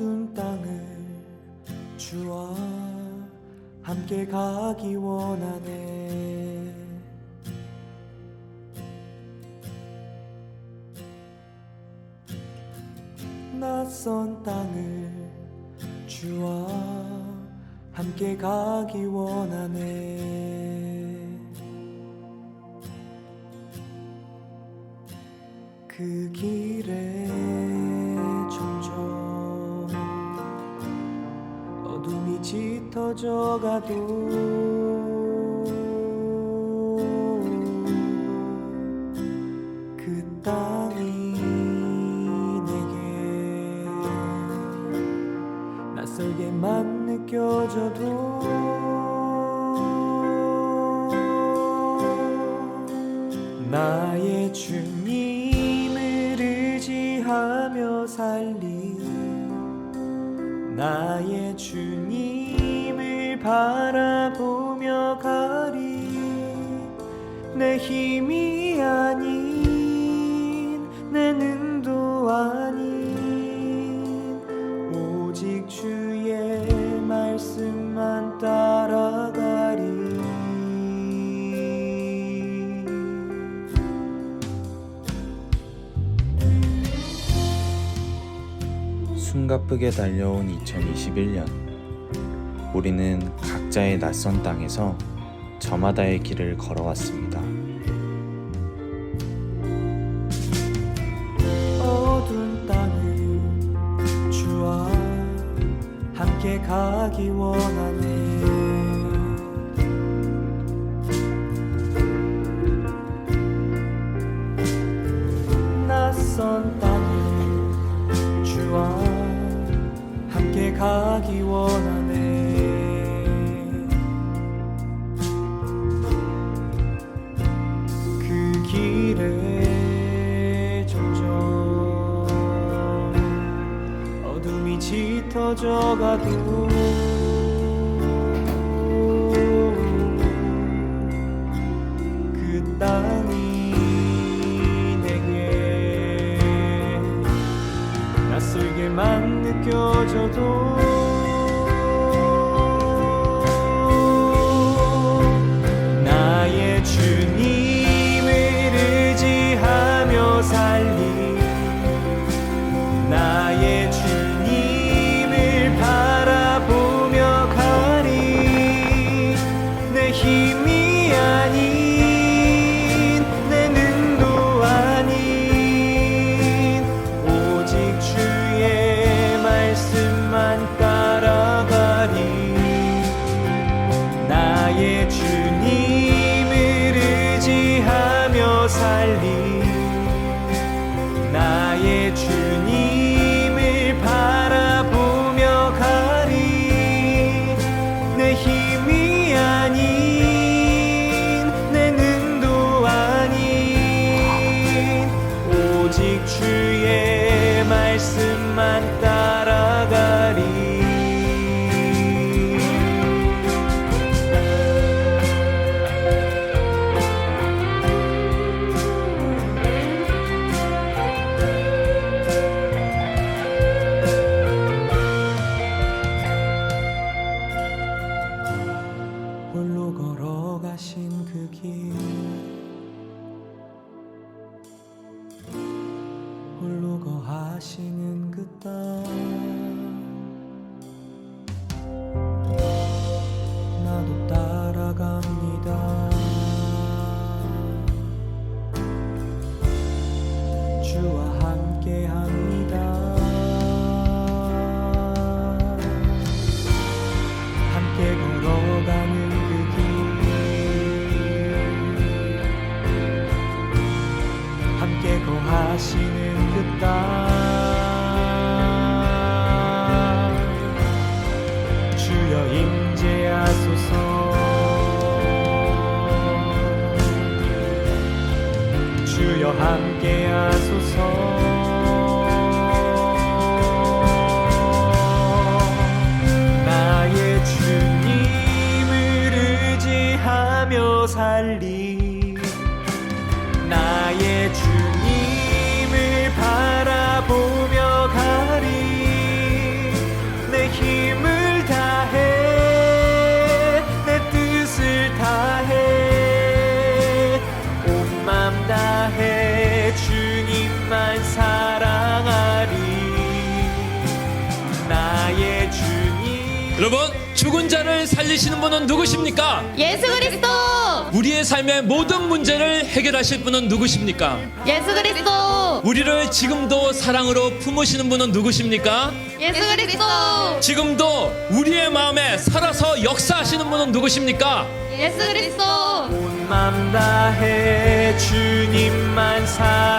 어두운 땅을 주와 함께 가기 원하네. 낯선 땅을 주와 함께 가기 원하네 짙어져 가도 그 땅이 내게 낯설게만 느껴져도 나의 주님을 의지하며 살리 나의 주님을 바라보며 가리. 내 힘이 아닌 내 능도 아닌. 오직 주의 말씀만 따라가리. 숨가쁘게 달려온 2021년. 우리는 각자의 낯선 땅에서 저마다의 길을 걸어왔습니다. 어두운 땅을 주와 함께 가기 원하네 짙어져 가도 그 땅이 내게 낯설게만 느껴져도 나의 주님을 의지하며 살리 거하시는 그 땅 나도 따라갑니다. 주와 함께 합니다. 함께 걸어가는 그 길. 함께 거하시는 살리 나의 주님을 바라보며 가리 내 힘을 다해 내 뜻을 다해 온 맘 다해 주님만 사랑하리 나의 주님 여러분 죽은 자를 살리시는 분은 누구십니까? 예수 그리스도! 우리의 삶의 모든 문제를 해결하실 분은 누구십니까? 예수 그리스도! 우리를 지금도 사랑으로 품으시는 분은 누구십니까? 예수 그리스도! 지금도 우리의 마음에 살아서 역사하시는 분은 누구십니까? 예수 그리스도! 온맘 다해 주님만 사랑